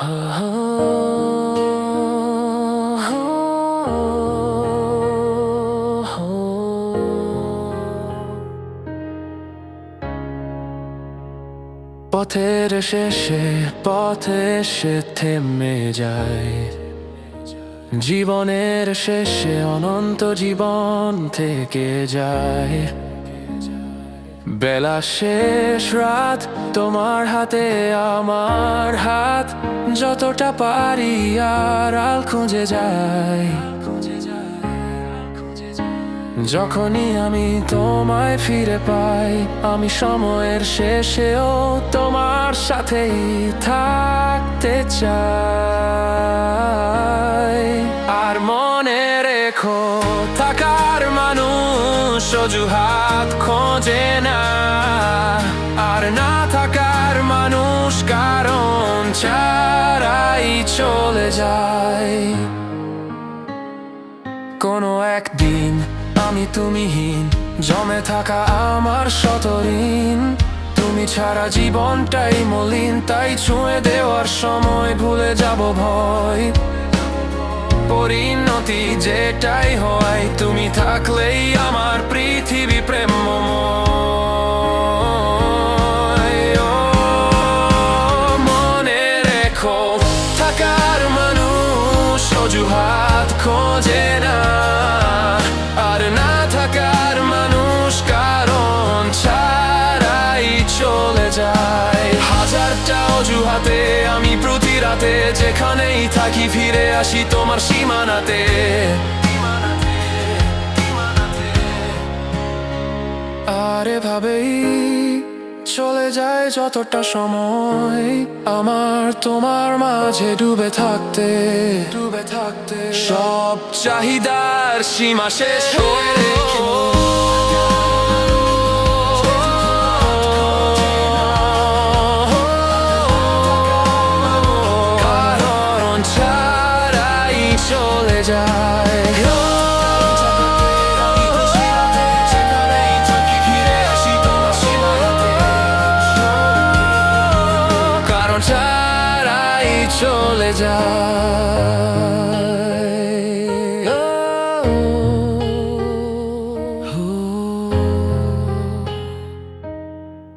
পথের শেষে পথে সে থেমে যায়। জীবনের শেষে অনন্ত জীবন থেকে যায়। বেলা শেষ, রাত তোমার হাতে আমার হাত। যতটা পারি আর আল খুঁজে যায় যখনই আমি তোমায় ফিরে পাই, আমি সময়ের শেষেও তোমার সাথেই থাকতে চাই। মানুষ খোঁজে না আর না থাকার মানুষ কারণ ছাড়াই চলে যায় একদিন আমি তুমিহীন জমে থাকা আমার তুমি ছাড়া জীবনটাই ছুঁয়ে দেওয়ার সময় ভুলে যাব ভয় পরিণতি যেটাই হয় তুমি থাকলেই আমার পৃথিবী প্রেম মনে রেখো থাকার মানুষ অজুহাত খোঁজে রাতে যেখানেই থাকি ফিরে আসি তোমার সীমানাতে। আর এভাবেই চলে যায় যতটা সময় আমার তোমার মাঝে ডুবে থাকতে। ডুবে থাকতে। সব চাহিদার সীমা শেষ হয়ে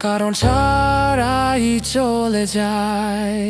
কারণ ছাড়াই চলে যায়।